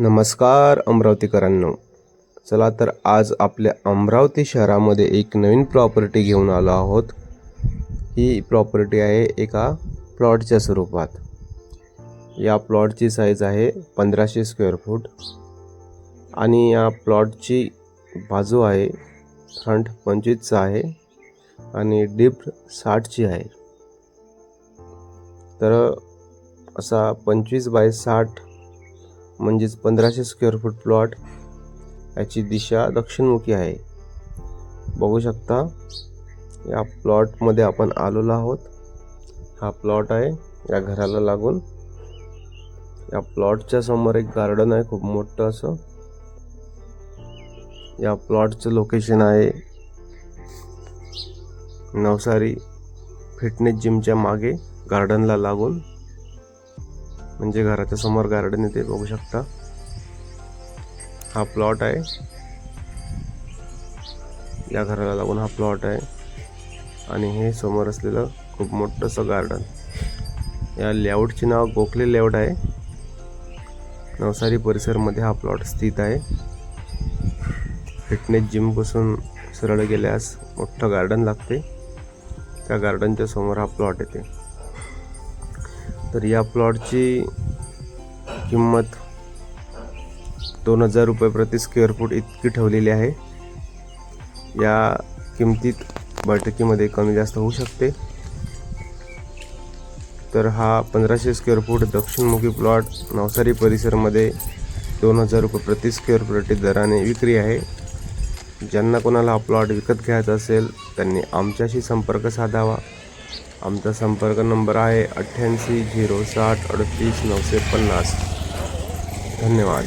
नमस्कार अमरावतीकरांनो. चला तर आज आपल्या अमरावती शहरामध्ये एक नवीन प्रॉपर्टी घेऊन आलो आहोत. ही प्रॉपर्टी आहे एका प्लॉटच्या स्वरूपात. या प्लॉटची साईज आहे पंधराशे स्क्वेअर फूट आणि या प्लॉटची बाजू आहे फ्रंट पंचवीसचा आहे आणि डीप साठची आहे. तर असा पंचवीस बाय साठ म्हणजेच पंधराशे स्क्वेअर फूट प्लॉट याची दिशा दक्षिणमुखी आहे. बघू शकता या प्लॉटमध्ये आपण आलेलो आहोत. हा प्लॉट आहे या घराला लागून. या प्लॉटच्या समोर एक गार्डन आहे खूप मोठं असं. या प्लॉटचं लोकेशन आहे नवसारी फिटनेस जिमच्या मागे गार्डनला लागून. म्हणजे घराच्या समोर गार्डन येते बघू शकता. हा प्लॉट आहे. या घराला लागून हा प्लॉट आहे. आणि हे समोर असलेलं खूप मोठंसं गार्डन या लेआउटचे नाव गोखले लेआउट आहे. नवसारी परिसरमध्ये हा प्लॉट स्थित आहे. फिटनेस जिमपासून सरळ गेल्यास मोठं गार्डन लागते. त्या गार्डनच्या समोर हा प्लॉट येते. तर या प्लॉटची किंमत दोन हजार रुपये प्रति स्क्वेअर फूट इतकी ठेवलेली आहे. या किमतीत बैठकीमध्ये कमी जास्त होऊ शकते. तर हा पंधराशे स्क्वेअर फूट दक्षिणमुखी प्लॉट नवसारी परिसरमध्ये दोन हजार रुपये प्रति स्क्वेअर फूट दराने विक्री आहे. ज्यांना कोणाला हा प्लॉट विकत घ्यायचा असेल त्यांनी आमच्याशी संपर्क साधावा. आमचा संपर्क नंबर आहे अठ्ठ्याऐंशी झिरो साठ अडतीस नऊशे पन्नास. धन्यवाद.